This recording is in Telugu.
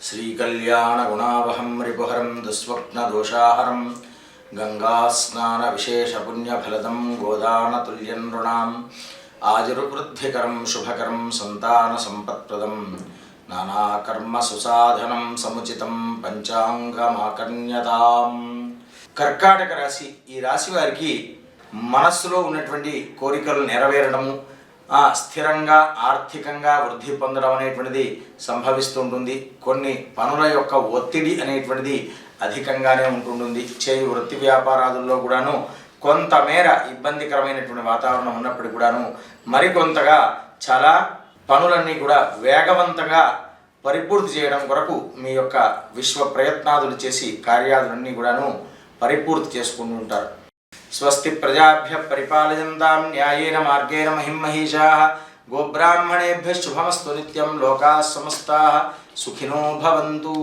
శ్రీకళ్యాణగుణావహం రిపుహరం దుస్వప్నదోషాహరం గంగాస్నానవిశేషపుణ్యఫలదం గోదానతుల్యం నృణాం ఆయుర్వృద్ధికరం శుభకరం సంతానసంపత్ప్రదం నానాకర్మ సుసాధనం సముచితం పంచాంగమాకర్ణ్యతాం కర్కాటక రాశి ఈ రాశి వారికి మనస్సులో ఉన్నటువంటి కోరికలు నెరవేరడము స్థిరంగా ఆర్థికంగా వృద్ధి పొందడం అనేటువంటిది సంభవిస్తుంటుంది. కొన్ని పనుల యొక్క ఒత్తిడి అనేటువంటిది అధికంగానే ఉంటుంటుంది. చేయి వృత్తి వ్యాపారాదుల్లో కూడాను కొంతమేర ఇబ్బందికరమైనటువంటి వాతావరణం ఉన్నప్పటికీ కూడాను మరికొంతగా చాలా పనులన్నీ కూడా వేగవంతంగా పరిపూర్తి చేయడం కొరకు మీ యొక్క విశ్వ ప్రయత్నాదులు చేసి కార్యాదులన్నీ కూడాను పరిపూర్తి చేసుకుంటూ ఉంటారు. స్వస్తి ప్రజాభ్య పరిపాలయంతాం న్యాయేన మార్గేణ మహిమహీషా గోబ్రాహ్మణేభ్య శుభమస్తు నిత్యం లోకా సమస్తా సుఖినో భవంతు.